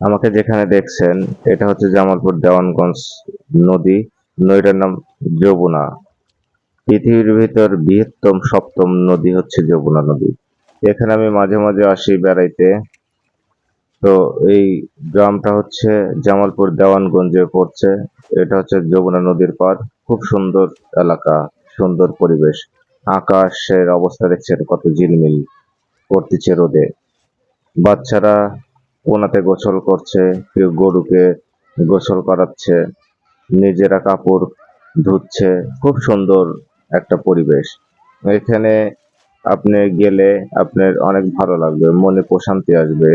আমাকে যেখানে দেখছেন, এটা হচ্ছে জামালপুর দেওয়ানগঞ্জ নদী। নদীটার নাম যমুনা। পৃথিবীর ভিতর বৃহত্তম সপ্তম নদী হচ্ছে যমুনা নদী। এখানে আমি মাঝে মাঝে আসি বেড়াইতে। তো এই গ্রামটা হচ্ছে জামালপুর দেওয়ানগঞ্জে পড়ছে। এটা হচ্ছে যমুনা নদীর পার খুব সুন্দর এলাকা, সুন্দর পরিবেশ। আকাশের অবস্থা দেখছেন কত ঝিলমিল করতেছে রোদে। বাচ্চারা কোনাতে গোসল করছে, কেউ গরুকে গোসল করাচ্ছে, নিজেরা কাপড় ধুচ্ছে। খুব সুন্দর একটা পরিবেশ। এখানে আপনি গেলে আপনার অনেক ভালো লাগবে, মনে প্রশান্তি আসবে।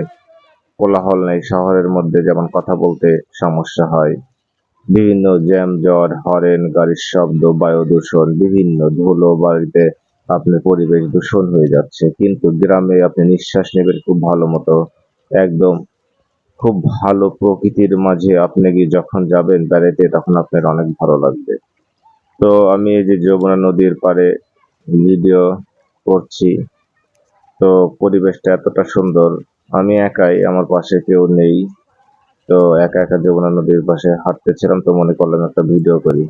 কোলাহল নেই শহরের মধ্যে, যেমন কথা বলতে সমস্যা হয়। বিভিন্ন জ্যাম, জ্বর, হরেন, গাড়ির শব্দ, বায়ু দূষণ, বিভিন্ন ধুলো, বাড়িতে আপনার পরিবেশ দূষণ হয়ে যাচ্ছে। কিন্তু গ্রামে আপনি নিঃশ্বাস নেবেন খুব ভালো মতো। একদম। খুব ভালো প্রকৃতির মাঝে আপনি গিয়ে যখন যাবেন বেড়াতে তখন আপনার অনেক ভালো লাগবে। তো আমি এই যে যমুনা নদীর পাড়ে ভিডিও করছি, তো পরিবেশটা এতটা সুন্দর। আমি একাই, আমার পাশে কেউ নেই। তো একা একা যমুনা নদীর পাশে হাঁটতেছিলাম, তো মনে করলাম একটা ভিডিও করি।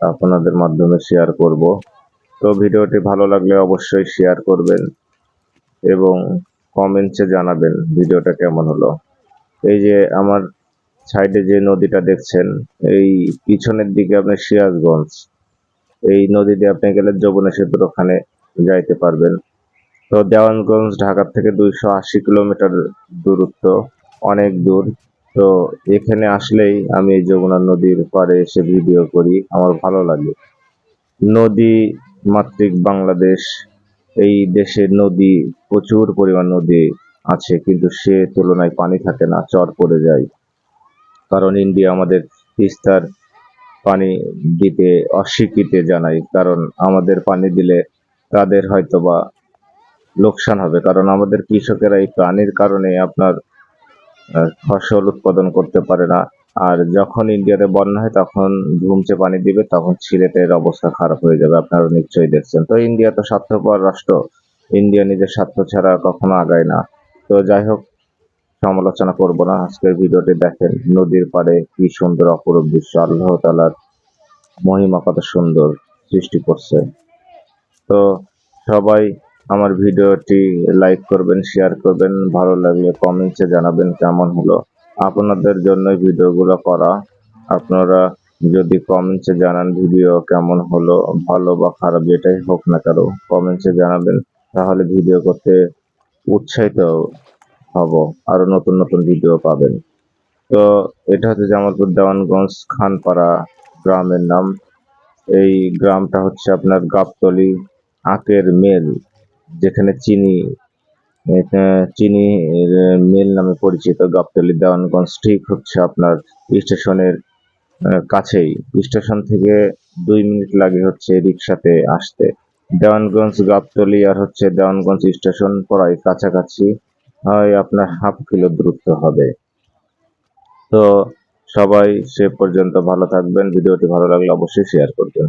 আপনাদের মাধ্যমে শেয়ার করব। তো ভিডিওটি ভালো লাগলে অবশ্যই শেয়ার করবেন এবং কমেন্টসে জানাবেন ভিডিওটা কেমন হলো। এই যে আমার সাইডে যে নদীটা দেখছেন, এই পিছনের দিকে আপনার সিরাজগঞ্জ। এই নদী দিয়ে আপনি গেলে যমুনা সেতুর ওখানে যাইতে পারবেন। তো দেওয়ানগঞ্জ ঢাকার থেকে দুইশো আশি কিলোমিটার দূরত্ব, অনেক দূর। তো এখানে আসলেই আমি এই যমুনা নদীর পাড়ে এসে ভিডিও করি, আমার ভালো লাগে। নদী মাতৃক বাংলাদেশ এই দেশে নদী, প্রচুর পরিমাণ নদী আছে, কিন্তু সে তুলনায় পানি থাকে না, চর পড়ে যায়। কারণ ইন্ডিয়া আমাদের তিস্তার পানি দিতে অস্বীকৃতি জানায়, কারণ আমাদের পানি দিলে তাদের হয়তো বা লোকসান হবে। কারণ আমাদের কৃষকেরা এই পানির কারণে আপনার ফসল উৎপাদন করতে পারে না আর যখন ইন্ডিয়াতে বন্যা হয়, তখন ধুমচে পানি দিবে, তখন সিলেটের অবস্থা খারাপ হয়ে যাবে আপনারা নিশ্চয়ই দেখছেন। তো ইন্ডিয়া তো স্বার্থপর রাষ্ট্র, ইন্ডিয়া নিজের স্বার্থ ছাড়া কখনো আগায় না। তো যাই হোক, সমালোচনা করব না, আজকের ভিডিওটি দেখেন, নদীর পাড়ে কি সুন্দর অপরূপ দৃশ্য, আল্লাহ তালার মহিমা কত সুন্দর সৃষ্টি করছে। তো সবাই আমার ভিডিওটি লাইক করবেন, শেয়ার করবেন, ভালো লাগলে কমেন্টসে জানাবেন কেমন হলো। আপনাদের জন্য ভিডিওগুলো করা। আপনারা যদি কমেন্টসে জানান ভিডিও কেমন হলো, ভালো বা খারাপ, যেটাই হোক না কেন কমেন্টসে জানাবেন, তাহলে ভিডিও করতে উৎসাহিত হব, আরও নতুন নতুন ভিডিও পাবেন। তো এটা হচ্ছে জামালপুর দেওয়ানগঞ্জ খানপাড়া গ্রামের নাম। এই গ্রামটা হচ্ছে আপনার গাবতলি আখের মেল, যেখানে চিনি এটা চিনি মিল নামে পরিচিত গাবতলি দেওয়ানগঞ্জ ঠিক হচ্ছে আপনার স্টেশনের কাছেই। স্টেশন থেকে দুই মিনিট লাগে হচ্ছে রিক্সাতে আসতে। দেওয়ানগঞ্জ গাবতলি আর হচ্ছে দেওয়ানগঞ্জ স্টেশন প্রায় কাছাকাছি। হয় আপনার হাফ কিলো দূরত্ব হবে। তো সবাই সে পর্যন্ত ভালো থাকবেন। ভিডিওটি ভালো লাগলে অবশ্যই শেয়ার করবেন।